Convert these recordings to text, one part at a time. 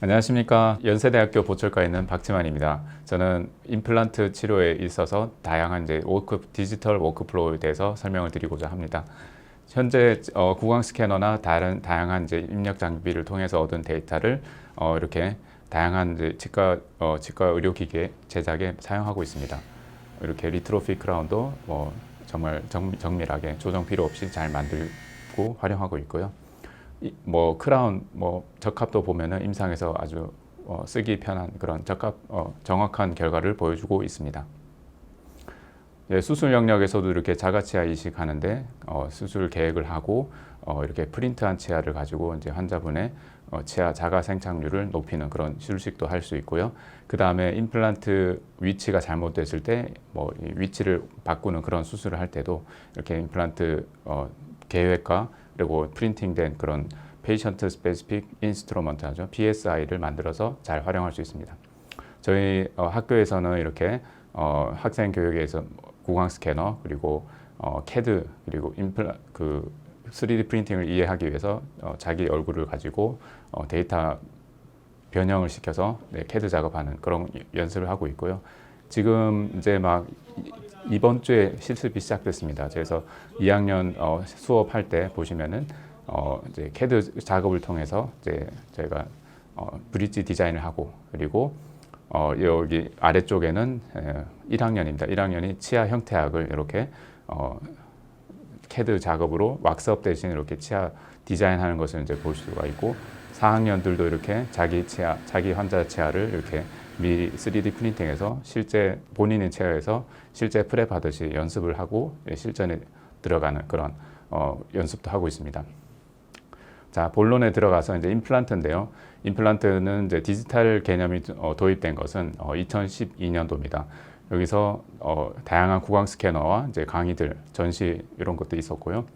안녕하십니까 연세대학교 보철과에 있는 박지만입니다. 저는 임플란트 치료에 있어서 다양한 이제 워크 디지털 워크플로우에 대해서 설명을 드리고자 합니다. 현재 어, 구강 스캐너나 다른 다양한 이제 입력 장비를 통해서 얻은 데이터를 어, 이렇게 다양한 이제 치과 어, 치과 의료기계 제작에 사용하고 있습니다. 이렇게 리트로피 크라운도 뭐 정말 정, 정밀하게 조정 필요 없이 잘 만들고 활용하고 있고요. 이, 뭐 크라운 뭐 적합도 보면은 임상에서 아주 어, 쓰기 편한 그런 적합 어, 정확한 결과를 보여주고 있습니다. 예, 수술 영역에서도 이렇게 자가치아 이식하는데 어, 수술 계획을 하고 어, 이렇게 프린트한 치아를 가지고 이제 환자분의 어, 치아 자가 생착률을 높이는 그런 수술식도 할 수 있고요. 그 다음에 임플란트 위치가 잘못됐을 때 뭐 위치를 바꾸는 그런 수술을 할 때도 이렇게 임플란트 어, 계획과 그리고 프린팅된 그런 페이션트 스페시픽 인스트루먼트 하죠. PSI를 만들어서 잘 활용할 수 있습니다. 저희 어, 학교에서는 이렇게 어, 학생 교육에서 구강 스캐너 그리고 어, 캐드 그리고 임플라 그 3D 프린팅을 이해하기 위해서 어, 자기 얼굴을 가지고 어, 데이터 변형을 시켜서 네, 캐드 작업하는 그런 연습을 하고 있고요. 지금 이제 막 이- 이번 주에 실습이 시작됐습니다. 그래서 2학년 어, 수업할 때 보시면은 어, 이제 캐드 작업을 통해서 이제 저희가 어, 브릿지 디자인을 하고 그리고 어, 여기 아래쪽에는 에, 1학년입니다. 1학년이 치아 형태학을 이렇게 어, 캐드 작업으로 왁스업 대신 이렇게 치아 디자인하는 것을 이제 볼 수가 있고 4학년들도 이렇게 자기 치아, 자기 환자 치아를 이렇게 미리 3D 프린팅해서 실제 본인의 치아에서 실제 프랩 하듯이 연습을 하고 예, 실전에 들어가는 그런 어, 연습도 하고 있습니다. 자 본론에 들어가서 이제 임플란트인데요. 임플란트는 이제 디지털 개념이 어, 도입된 것은 어, 2012년도입니다. 여기서 어, 다양한 구강 스캐너와 이제 강의들, 전시 이런 것도 있었고요.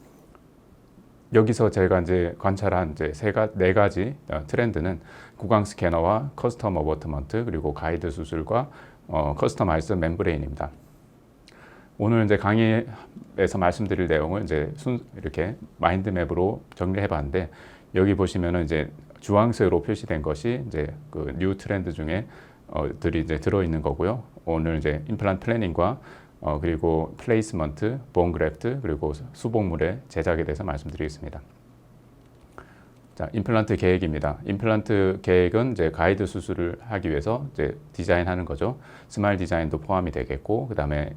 여기서 제가 이제 관찰한 이제 세 가, 네 가지 어, 트렌드는 구강 스캐너와 커스텀 어버트먼트 그리고 가이드 수술과 어, 커스터마이즈 멤브레인입니다. 오늘 이제 강의에서 말씀드릴 내용을 이제 순 이렇게 마인드맵으로 정리해 봤는데 여기 보시면은 이제 주황색으로 표시된 것이 이제 그 뉴 트렌드 중에 어, 들이 이제 들어 있는 거고요. 오늘 이제 임플란트 플래닝과 어, 그리고 플레이스먼트, 본 그래프트 그리고 수복물의 제작에 대해서 말씀드리겠습니다. 자, 임플란트 계획입니다. 임플란트 계획은 이제 가이드 수술을 하기 위해서 이제 디자인하는 거죠. 스마일 디자인도 포함이 되겠고, 그 다음에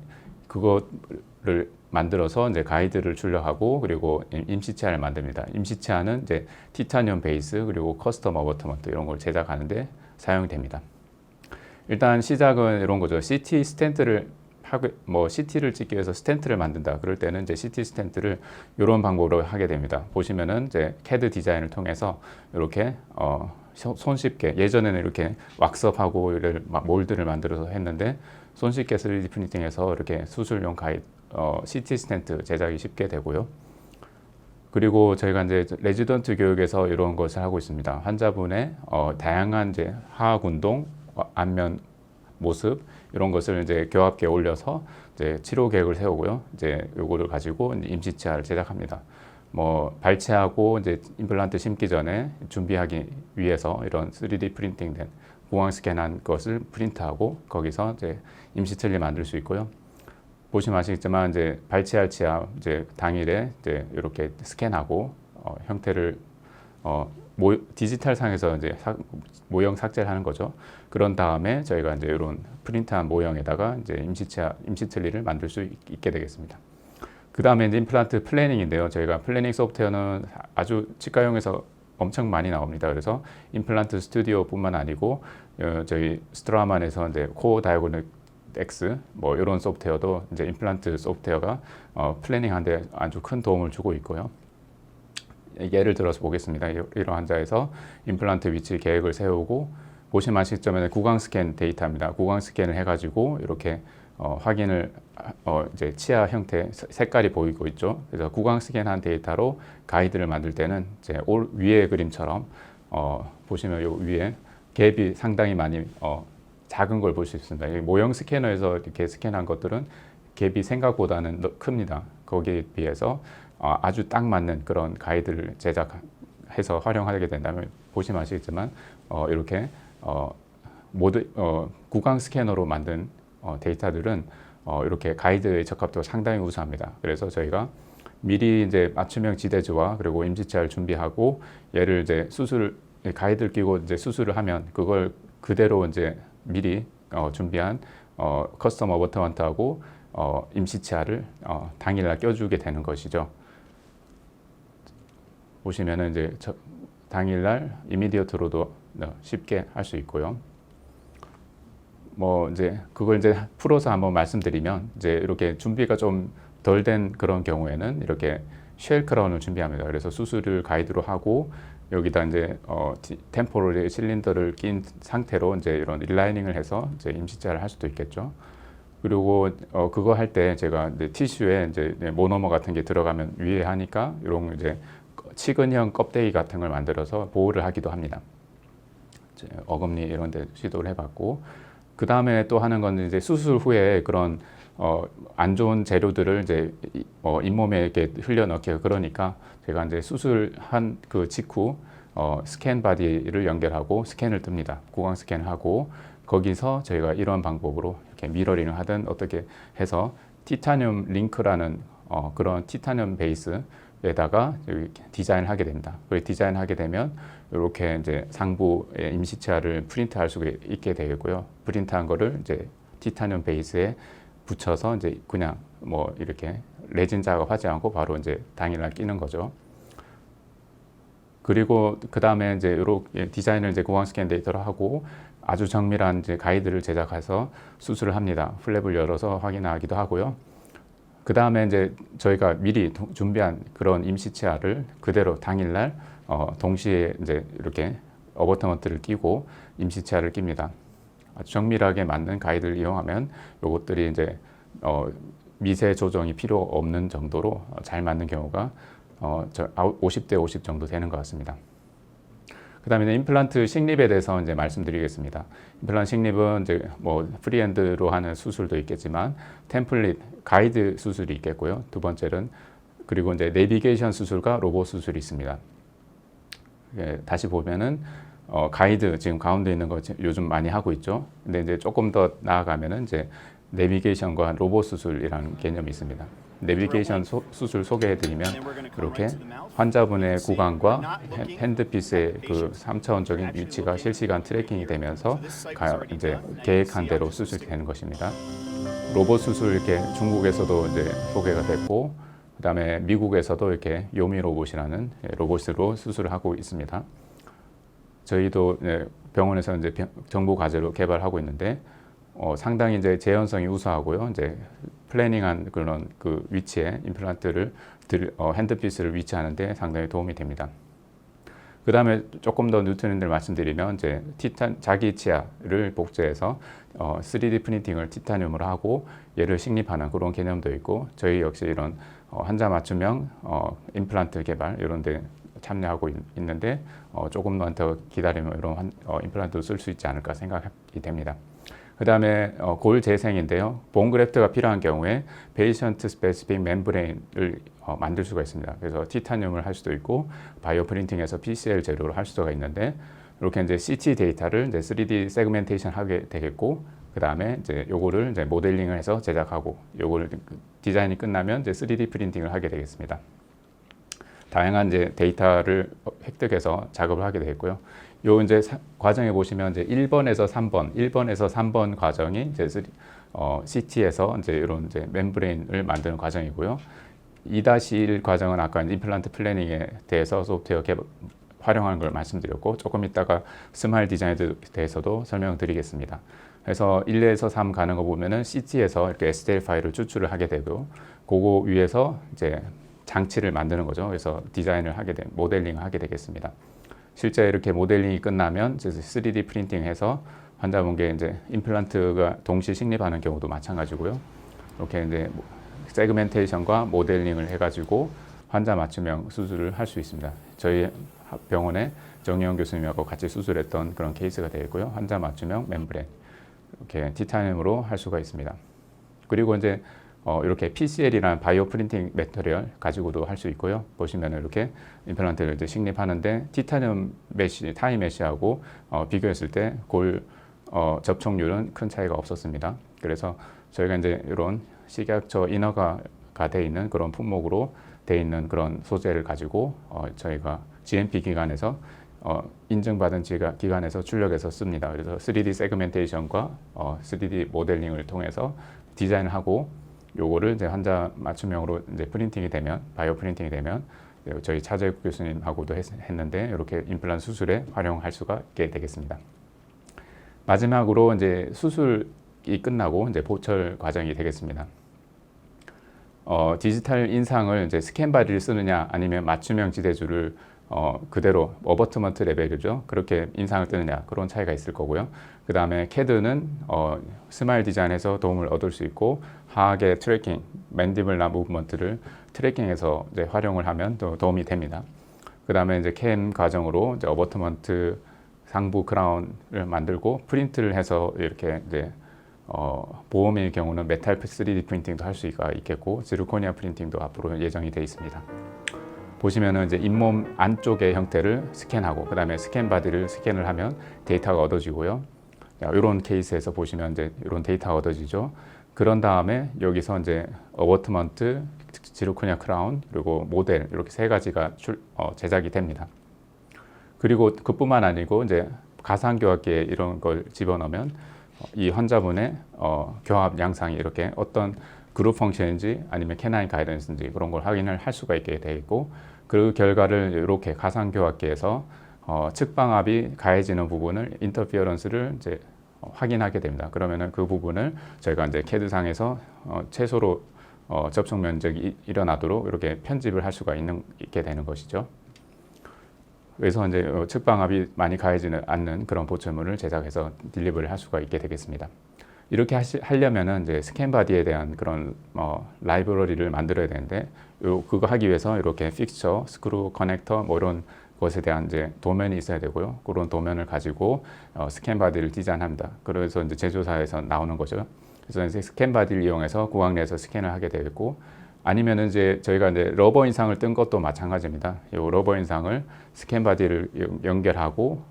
그거를 만들어서 이제 가이드를 출력하고 그리고 임- 임시치아를 만듭니다. 임시치아는 이제 티타늄 베이스 그리고 커스텀 어버트먼트 이런 걸 제작하는데 사용이 됩니다. 일단 시작은 이런 거죠. CT 스텐트를 하고 뭐 CT를 찍기 위해서 스텐트를 만든다. 그럴 때는 이제 CT 스텐트를 이런 방법으로 하게 됩니다. 보시면은 이제 CAD 디자인을 통해서 이렇게 어 손- 손쉽게 예전에는 이렇게 왁스업하고 이를 막 몰드를 만들어서 했는데 손쉽게 3D 프린팅해서 이렇게 수술용 가이 어 CT 스텐트 제작이 쉽게 되고요. 그리고 저희가 이제 레지던트 교육에서 이런 것을 하고 있습니다. 환자분의 어, 다양한 이제 하악 운동, 어, 안면 모습 이런 것을 이제 교합계에 올려서 이제 치료 계획을 세우고요. 이제 요거를 가지고 임시치아를 제작합니다. 뭐 발치하고 이제 임플란트 심기 전에 준비하기 위해서 이런 3D 프린팅된 공황 스캔한 것을 프린트하고 거기서 이제 임시 틀리 만들 수 있고요. 보시면 아시겠지만 이제 발치할 치아 이제 당일에 이제 이렇게 스캔하고 어, 형태를 어, 모, 디지털 상에서 이제 사- 모형 삭제를 하는 거죠. 그런 다음에 저희가 이제 이런 프린트한 모형에다가 이제 임시치아 임시 틀리를 만들 수 있- 있게 되겠습니다. 그 다음에 이제 임플란트 플래닝인데요. 저희가 플래닝 소프트웨어는 아주 치과용에서 엄청 많이 나옵니다. 그래서 임플란트 스튜디오뿐만 아니고 어, 저희 스트라만에서 이제 코어 다이고닉 X 뭐 이런 소프트웨어도 이제 임플란트 소프트웨어가 어, 플래닝하는데 아주 큰 도움을 주고 있고요. 예를 들어서 보겠습니다. 이- 이런 환자에서 임플란트 위치 계획을 세우고 보시면 아시겠지만 구강 스캔 데이터입니다. 구강 스캔을 해가지고 이렇게 어, 확인을 어, 이제 치아 형태 세- 색깔이 보이고 있죠. 그래서 구강 스캔한 데이터로 가이드를 만들 때는 이제 올 위의 그림처럼 어, 보시면 요 위에 갭이 상당히 많이 어, 작은 걸 볼 수 있습니다. 이 모형 스캐너에서 이렇게 스캔한 것들은 갭이 생각보다는 너- 큽니다. 거기에 비해서 어, 아주 딱 맞는 그런 가이드를 제작해서 활용하게 된다면 보시면 아시겠지만 어, 이렇게 어, 모두 어, 구강 스캐너로 만든 어, 데이터들은 어, 이렇게 가이드의 적합도가 상당히 우수합니다. 그래서 저희가 미리 이제 맞춤형 지대주와 그리고 임시치아를 준비하고 얘를 이제 수술 가이드를 끼고 이제 수술을 하면 그걸 그대로 이제 미리 어, 준비한 어, 커스텀 어버터먼트하고 어, 임시치아를 어, 당일날 껴주게 되는 것이죠. 보시면은 이제 저, 당일날 이미디어트로도 어, 쉽게 할 수 있고요. 뭐 이제 그걸 이제 풀어서 한번 말씀드리면 이제 이렇게 준비가 좀 덜 된 그런 경우에는 이렇게 쉘 크라운을 준비합니다. 그래서 수술을 가이드로 하고 여기다 이제 어, 템포럴 실린더를 낀 상태로 이제 이런 릴라이닝을 해서 이제 임시자를 할 수도 있겠죠. 그리고 어, 그거 할 때 제가 이제 티슈에 이제 모노머 같은 게 들어가면 유해하니까 이런 이제 치근형 껍데기 같은 걸 만들어서 보호를 하기도 합니다. 어금니 이런 데 시도를 해봤고 그 다음에 또 하는 건 이제 수술 후에 그런 어, 안 좋은 재료들을 이제 이- 어, 잇몸에 이렇게 흘려넣게 그러니까 제가 이제 수술한 그 직후 어, 스캔 바디를 연결하고 스캔을 뜹니다. 구강 스캔을 하고 거기서 저희가 이런 방법으로 이렇게 미러링을 하든 어떻게 해서 티타늄 링크라는 어, 그런 티타늄 베이스에다가 디자인을 하게 됩니다. 그 디자인을 하게 되면 이렇게 이제 상부에 임시치아를 프린트할 수 있게 되겠고요. 프린트한 거를 이제 티타늄 베이스에 붙여서 이제 그냥 뭐 이렇게 레진 작업하지 않고 바로 이제 당일날 끼는 거죠. 그리고 그 다음에 이제 이렇게 디자인을 이제 고광 스캔 데이터로 하고 아주 정밀한 이제 가이드를 제작해서 수술을 합니다. 플랩을 열어서 확인하기도 하고요. 그 다음에 이제 저희가 미리 도- 준비한 그런 임시치아를 그대로 당일날 어, 동시에 이제 이렇게 어버터먼트를 끼고 임시치아를 낍니다. 아주 정밀하게 맞는 가이드를 이용하면 이것들이 이제 어, 미세 조정이 필요 없는 정도로 어, 잘 맞는 경우가 어, 저 50대 50 정도 되는 것 같습니다. 그다음에 임플란트 식립에 대해서 이제 말씀드리겠습니다. 임플란트 식립은 이제 뭐 프리핸드로 하는 수술도 있겠지만 템플릿 가이드 수술이 있겠고요. 두 번째는 그리고 이제 내비게이션 수술과 로봇 수술이 있습니다. 예, 다시 보면은 어, 가이드 지금 가운데 있는 거 요즘 많이 하고 있죠. 근데 이제 조금 더 나아가면은 이제 내비게이션과 로봇 수술이라는 개념이 있습니다. 내비게이션 소- 수술 소개해드리면 이렇게 환자분의 구강과 핸- 핸드피스의 그 3차원적인 위치가 실시간 트래킹이 되면서 가, 이제 계획한 대로 수술이 되는 것입니다. 로봇 수술 이렇게 중국에서도 이제 소개가 됐고 그다음에 미국에서도 이렇게 요미 로봇이라는 예, 로봇으로 수술을 하고 있습니다. 저희도 예, 병원에서 이제 병- 정보 과제로 개발하고 있는데 어, 상당히 이제 재현성이 우수하고요. 이제 플래닝한 그런 그 위치에 임플란트를 들, 어, 핸드피스를 위치하는데 상당히 도움이 됩니다. 그 다음에 조금 더 뉴트린들 말씀드리면 이제 티탄 자기 치아를 복제해서 어, 3D 프린팅을 티타늄으로 하고 얘를 식립하는 그런 개념도 있고 저희 역시 이런 어, 환자 맞춤형 어, 임플란트 개발 이런 데 참여하고 있, 는데 어, 조금만 더 기다리면 이런 환, 어, 임플란트를 쓸수 있지 않을까 생각이 됩니다. 그 다음에 어, 골 재생인데요. 본 그래프트가 필요한 경우에 페이션트 스페시픽 멤브레인을 어, 만들 수가 있습니다. 그래서 티타늄을 할 수도 있고 바이오 프린팅에서 PCL 재료로 할 수가 있는데 이렇게 이제 CT 데이터를 이제 3D 세그멘테이션 하게 되겠고 그 다음에 이제 요거를 이제 모델링을 해서 제작하고 요거를 그 디자인이 끝나면 이제 3D 프린팅을 하게 되겠습니다. 다양한 이제 데이터를 획득해서 작업을 하게 되겠고요. 요 이제 사- 과정에 보시면 이제 1번에서 3번, 1번에서 3번 과정이 이제 어, CT에서 이제 이런 이제 멤브레인을 만드는 과정이고요. 2-1 과정은 아까 임플란트 플래닝에 대해서 소프트웨어 개발, 활용하는 걸 말씀드렸고 조금 이따가 스마일 디자인에 대해서도 설명을 드리겠습니다. 그래서 1에서 3 가는 거 보면은 CT에서 이렇게 STL 파일을 추출을 하게 되고 그거 위에서 이제 장치를 만드는 거죠. 그래서 디자인을 하게 된 모델링을 하게 되겠습니다. 실제 이렇게 모델링이 끝나면 이제 3D 프린팅해서 환자분께 이제 임플란트가 동시 식립하는 경우도 마찬가지고요. 이렇게 이제 뭐 세그멘테이션과 모델링을 해가지고 환자 맞춤형 수술을 할 수 있습니다. 저희 병원에 정영 교수님하고 같이 수술했던 그런 케이스가 되겠고요. 환자 맞춤형 멤브레인 이렇게 티타늄으로 할 수가 있습니다. 그리고 이제 어, 이렇게 PCL이라는 바이오 프린팅 매터리얼 가지고도 할 수 있고요. 보시면은 이렇게 임플란트를 이제 식립하는데 티타늄 메시, 타이 메시하고 어, 비교했을 때골 어, 접촉률은 큰 차이가 없었습니다. 그래서 저희가 이제 이런 식약처 인허가가 돼 있는 그런 품목으로 돼 있는 그런 소재를 가지고 어, 저희가 GMP 기관에서 어, 인증받은 지가, 기관에서 출력해서 씁니다. 그래서 3D 세그멘테이션과 어, 3D 모델링을 통해서 디자인을 하고 요거를 이제 환자 맞춤형으로 이제 프린팅이 되면 바이오 프린팅이 되면 저희 차재국 교수님하고도 했, 했는데 이렇게 임플란트 수술에 활용할 수가 있게 되겠습니다. 마지막으로 이제 수술이 끝나고 이제 보철 과정이 되겠습니다. 어, 디지털 인상을 이제 스캔 바디를 쓰느냐 아니면 맞춤형 지대주를 어, 그대로 어버트먼트 레벨이죠. 그렇게 인상을 뜨느냐 그런 차이가 있을 거고요. 그 다음에 CAD는 어, 스마일 디자인에서 도움을 얻을 수 있고 하악의 트래킹, 맨디블나 무브먼트를 트래킹해서 이제 활용을 하면 또 도움이 됩니다. 그 다음에 이제 캠 과정으로 이제 어버트먼트 상부 크라운을 만들고 프린트를 해서 이렇게 이제 어, 보험의 경우는 메탈 3D 프린팅도 할 수가 있겠고 지르코니아 프린팅도 앞으로 예정이 되어 있습니다. 보시면은 이제 잇몸 안쪽의 형태를 스캔하고 그다음에 스캔 바디를 스캔을 하면 데이터가 얻어지고요. 자, 이런 케이스에서 보시면 이제 이런 데이터가 얻어지죠. 그런 다음에 여기서 이제 어워트먼트, 지르코니아 크라운 그리고 모델 이렇게 세 가지가 출, 어, 제작이 됩니다. 그리고 그뿐만 아니고 이제 가상 교합기에 이런 걸 집어넣으면 이 환자분의 어, 교합 양상이 이렇게 어떤 그룹 펑션인지 아니면 캐나인 가이던스인지 그런 걸 확인을 할 수가 있게 되고 그 결과를 이렇게 가상교합기에서 어, 측방압이 가해지는 부분을 인터피어런스를 이제 확인하게 됩니다. 그러면은 그 부분을 저희가 이제 캐드상에서 어, 최소로 어, 접촉 면적이 일어나도록 이렇게 편집을 할 수가 있는 있게 되는 것이죠. 그래서 이제 어, 측방압이 많이 가해지는 않는 그런 보철물을 제작해서 딜리버를 할 수가 있게 되겠습니다. 이렇게 하시, 하려면은 이제 스캔 바디에 대한 그런 어, 라이브러리를 만들어야 되는데 요, 그거 하기 위해서 이렇게 픽처, 스크루, 커넥터 뭐 이런 것에 대한 이제 도면이 있어야 되고요. 그런 도면을 가지고 어, 스캔 바디를 디자인합니다. 그래서 이제 제조사에서 나오는 거죠. 그래서 이제 스캔 바디를 이용해서 구강 내에서 스캔을 하게 되겠고 아니면 이제 저희가 이제 러버 인상을 뜬 것도 마찬가지입니다. 이 러버 인상을 스캔 바디를 연결하고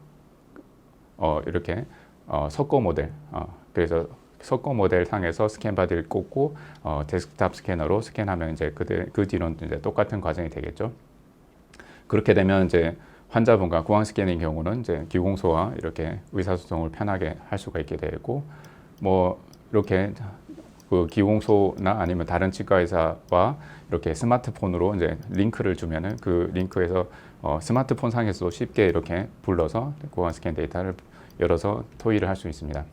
어, 이렇게 어, 석고 모델 어, 그래서 석고 모델 상에서 스캔 바디를 꽂고 어, 데스크탑 스캐너로 스캔하면 이제 그, 그 뒤로는 이제 똑같은 과정이 되겠죠. 그렇게 되면 이제 환자분과 구강 스캐닝 경우는 이제 기공소와 이렇게 의사소통을 편하게 할 수가 있게 되고 뭐 이렇게 그 기공소나 아니면 다른 치과 의사와 이렇게 스마트폰으로 이제 링크를 주면은 그 링크에서 어, 스마트폰 상에서도 쉽게 이렇게 불러서 구강 스캔 데이터를 열어서 토의를 할 수 있습니다.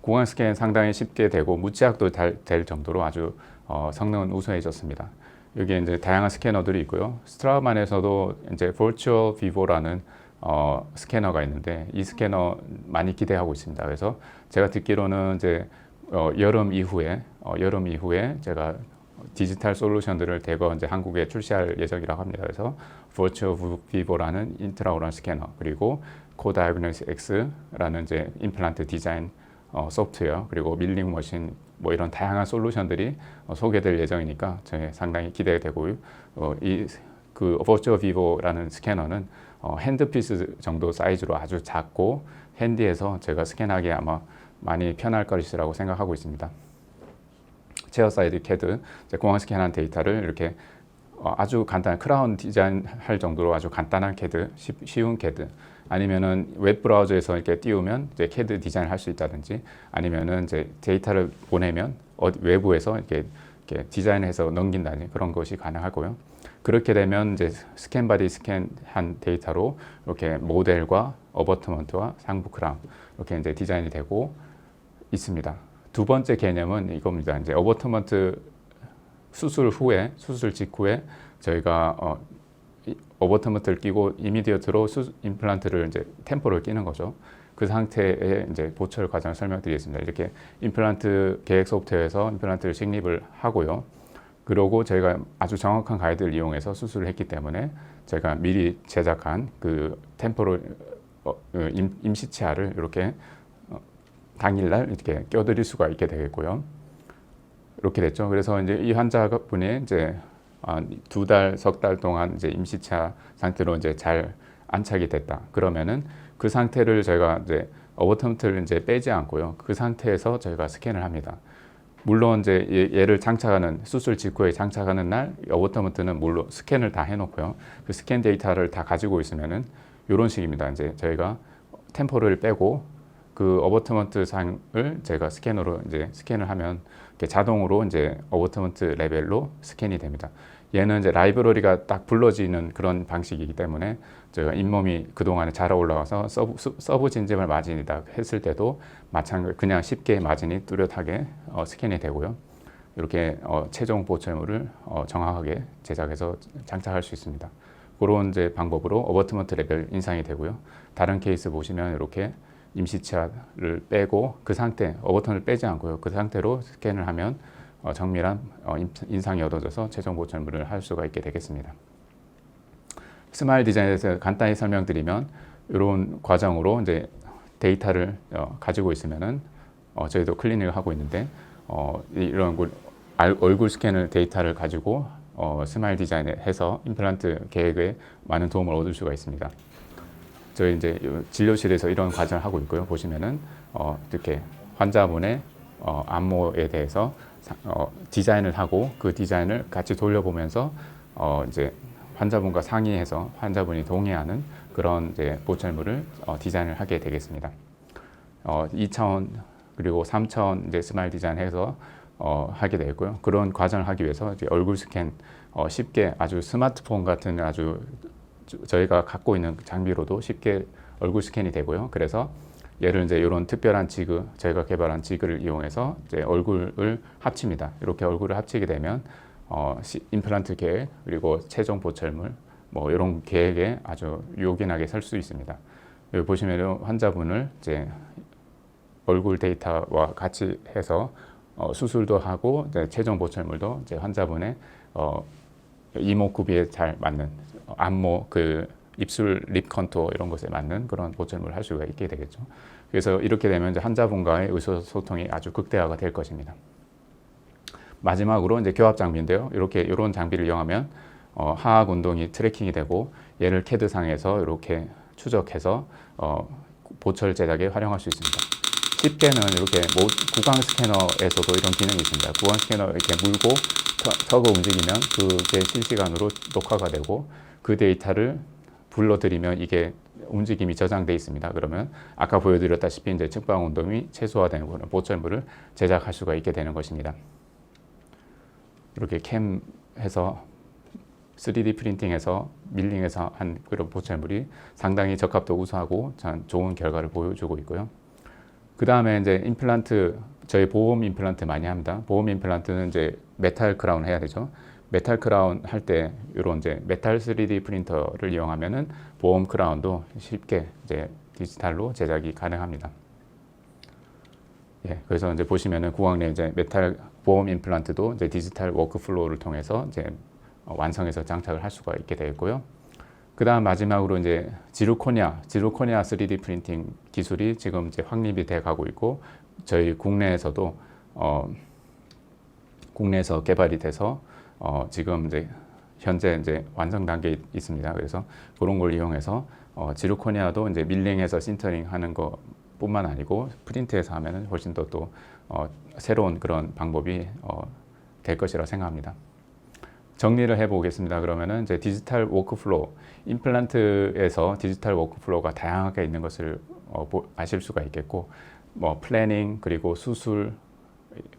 구강 스캔 상당히 쉽게 되고 무치약도 될 정도로 아주 어, 성능은 우수해졌습니다. 여기 이제 다양한 스캐너들이 있고요. 스트라만에서도 이제 Virtual Vivo라는 어, 스캐너가 있는데 이 스캐너 많이 기대하고 있습니다. 그래서 제가 듣기로는 이제 어, 여름 이후에 어, 여름 이후에 제가 디지털 솔루션들을 대거 이제 한국에 출시할 예정이라고 합니다. 그래서 Virtual Vivo라는 인트라오럴 스캐너 그리고 코다이그노스 X라는 이제 임플란트 디자인 어, 소프트웨어 그리고 밀링 머신 뭐 이런 다양한 솔루션들이 어, 소개될 예정이니까 저희 상당히 기대되고요. 어, 이그 버추어 비보라는 스캐너는 어, 핸드피스 정도 사이즈로 아주 작고 핸디에서 제가 스캔하기 아마 많이 편할 것이라고 생각하고 있습니다. 체어 사이드 캐드 공항 스캔한 데이터를 이렇게 어, 아주 간단한 크라운 디자인 할 정도로 아주 간단한 캐드 쉬운 캐드 아니면은 웹 브라우저에서 이렇게 띄우면 이제 캐드 디자인을 할 수 있다든지 아니면은 이제 데이터를 보내면 어, 외부에서 이렇게, 이렇게 디자인해서 넘긴다든지 그런 것이 가능하고요. 그렇게 되면 이제 스캔 바디 스캔한 데이터로 이렇게 모델과 어버트먼트와 상부 크라운 이렇게 이제 디자인이 되고 있습니다. 두 번째 개념은 이겁니다. 이제 어버트먼트 수술 후에 수술 직후에 저희가 어, 어버터먼트를 끼고 이미디어트로 수, 임플란트를 이제 템포를 끼는 거죠. 그 상태의 이제 보철 과정을 설명드리겠습니다. 이렇게 임플란트 계획 소프트웨어에서 임플란트를 식립을 하고요. 그러고 저희가 아주 정확한 가이드를 이용해서 수술을 했기 때문에 제가 미리 제작한 그 템포를 어, 그 임, 임시치아를 이렇게 어, 당일날 이렇게 껴드릴 수가 있게 되겠고요. 이렇게 됐죠. 그래서 이제 이 환자분이 이제 두 달, 석 달 동안 이제 임시차 상태로 이제 잘 안착이 됐다. 그러면은 그 상태를 저희가 이제 어버텀트를 이제 빼지 않고요. 그 상태에서 저희가 스캔을 합니다. 물론 이제 얘- 얘를 장착하는 수술 직후에 장착하는 날 어버터먼트는 물론 스캔을 다 해놓고요. 그 스캔 데이터를 다 가지고 있으면은 이런 식입니다. 이제 저희가 템포를 빼고 그 어버터먼트 상을 제가 스캐너로 이제 스캔을 하면 자동으로 이제 어버터먼트 레벨로 스캔이 됩니다. 얘는 이제 라이브러리가 딱 불러지는 그런 방식이기 때문에 제가 잇몸이 그동안에 잘 올라와서 서브, 수- 서브 진집을 마진이다 했을 때도 마찬가지 그냥 쉽게 마진이 뚜렷하게 어, 스캔이 되고요. 이렇게 어, 최종 보철물을 어, 정확하게 제작해서 장착할 수 있습니다. 그런 이제 방법으로 어버트먼트 레벨 인상이 되고요. 다른 케이스 보시면 이렇게 임시치아를 빼고 그 상태 어버턴을 빼지 않고요. 그 상태로 스캔을 하면 어, 정밀한 어, 인- 인상이 얻어져서 최종 보철물을 할 수가 있게 되겠습니다. 스마일 디자인에 대해서 간단히 설명드리면 이런 과정으로 이제 데이터를 어, 가지고 있으면은 어, 저희도 클리닉을 하고 있는데 어, 이- 이런 얼굴 스캔을 데이터를 가지고 어, 스마일 디자인에 해서 임플란트 계획에 많은 도움을 얻을 수가 있습니다. 저희 이제 요 진료실에서 이런 과정을 하고 있고요. 보시면은 어, 이렇게 환자분의 어, 안모에 대해서 사- 어, 디자인을 하고 그 디자인을 같이 돌려보면서 어, 이제 환자분과 상의해서 환자분이 동의하는 그런 이제 보철물을 어, 디자인을 하게 되겠습니다. 어, 2차원 그리고 3차원 이제 스마일 디자인해서 어, 하게 되고요. 그런 과정을 하기 위해서 얼굴 스캔 어, 쉽게 아주 스마트폰 같은 아주 저- 저희가 갖고 있는 장비로도 쉽게 얼굴 스캔이 되고요. 그래서 얘를 이제 이런 특별한 지그 저희가 개발한 지그를 이용해서 이제 얼굴을 합칩니다. 이렇게 얼굴을 합치게 되면 어, 시- 임플란트 계획 그리고 최종 보철물 뭐 이런 계획에 아주 요긴하게 설 수 있습니다. 여기 보시면 환자분을 이제 얼굴 데이터와 같이 해서 어, 수술도 하고 최종 보철물도 이제 환자분의 어, 이목구비에 잘 맞는 어, 안모 그 입술 립 컨투어 이런 것에 맞는 그런 보철물을 할 수가 있게 되겠죠. 그래서 이렇게 되면 이제 환자분과의 의사소통이 아주 극대화가 될 것입니다. 마지막으로 이제 교합 장비인데요. 이렇게 이런 장비를 이용하면 어, 하악 운동이 트래킹이 되고 얘를 캐드 상에서 이렇게 추적해서 어, 보철 제작에 활용할 수 있습니다. 쉽게는 이렇게 모, 구강 스캐너에서도 이런 기능이 있습니다. 구강 스캐너 이렇게 물고 터, 터그 움직이면 그게 실시간으로 녹화가 되고 그 데이터를 불러들이면 이게 움직임이 저장돼 있습니다. 그러면 아까 보여드렸다시피 이제 측방 운동이 최소화되는 그런 보철물을 제작할 수가 있게 되는 것입니다. 이렇게 캠 해서 3D 프린팅해서 밀링해서 한 그런 보철물이 상당히 적합도 우수하고 참 좋은 결과를 보여주고 있고요. 그 다음에 이제 임플란트 저희 보험 임플란트 많이 합니다. 보험 임플란트는 이제 메탈 크라운 해야 되죠. 메탈 크라운 할 때 이런 이제 메탈 3D 프린터를 이용하면은 보험 크라운도 쉽게 이제 디지털로 제작이 가능합니다. 예, 그래서 이제 보시면은 구강내 이제 메탈 보험 임플란트도 이제 디지털 워크플로우를 통해서 이제 어, 완성해서 장착을 할 수가 있게 되고요. 그 다음 마지막으로 이제 지루코니아, 지루코니아 3D 프린팅 기술이 지금 이제 확립이 돼 가고 있고 저희 국내에서도 어, 국내에서 개발이 돼서 어, 지금 이제 현재 이제 완성 단계에 있습니다. 그래서 그런 걸 이용해서 어, 지루코니아도 이제 밀링해서 신터링 하는 것뿐만 아니고 프린트해서 하면은 훨씬 더또 어, 새로운 그런 방법이 어, 될 것이라 생각합니다. 정리를 해보겠습니다. 그러면은 이제 디지털 워크플로우, 임플란트에서 디지털 워크플로우가 다양하게 있는 것을 어, 보, 아실 수가 있겠고, 뭐 플래닝 그리고 수술,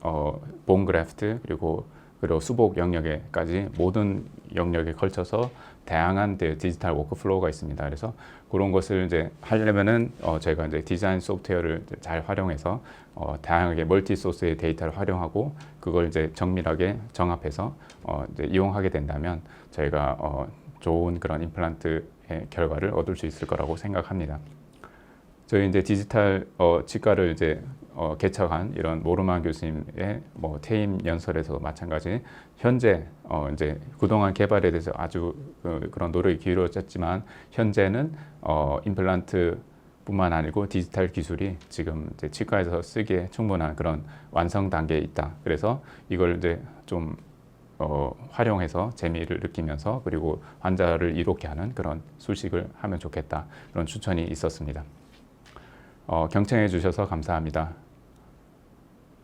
어, 본 그래프트 그리고 그리고 수복 영역에까지 모든 영역에 걸쳐서 다양한 데- 디지털 워크플로우가 있습니다. 그래서 그런 것을 이제 하려면은 어, 저희가 이제 디자인 소프트웨어를 잘 활용해서 어, 다양하게 멀티 소스의 데이터를 활용하고 그걸 이제 정밀하게 정합해서 어, 이제 이용하게 된다면 저희가 어, 좋은 그런 임플란트의 결과를 얻을 수 있을 거라고 생각합니다. 저희 이제 디지털 어, 치과를 이제 어, 개척한 이런 모르만 교수님의 뭐 퇴임 연설에서도 마찬가지 현재 어, 이제 그동안 개발에 대해서 아주 그, 그런 노력이 기울어졌지만 현재는 어, 임플란트 뿐만 아니고 디지털 기술이 지금 이제 치과에서 쓰기에 충분한 그런 완성 단계에 있다. 그래서 이걸 이제 좀 어, 활용해서 재미를 느끼면서 그리고 환자를 이롭게 하는 그런 술식을 하면 좋겠다. 그런 추천이 있었습니다. 어, 경청해 주셔서 감사합니다.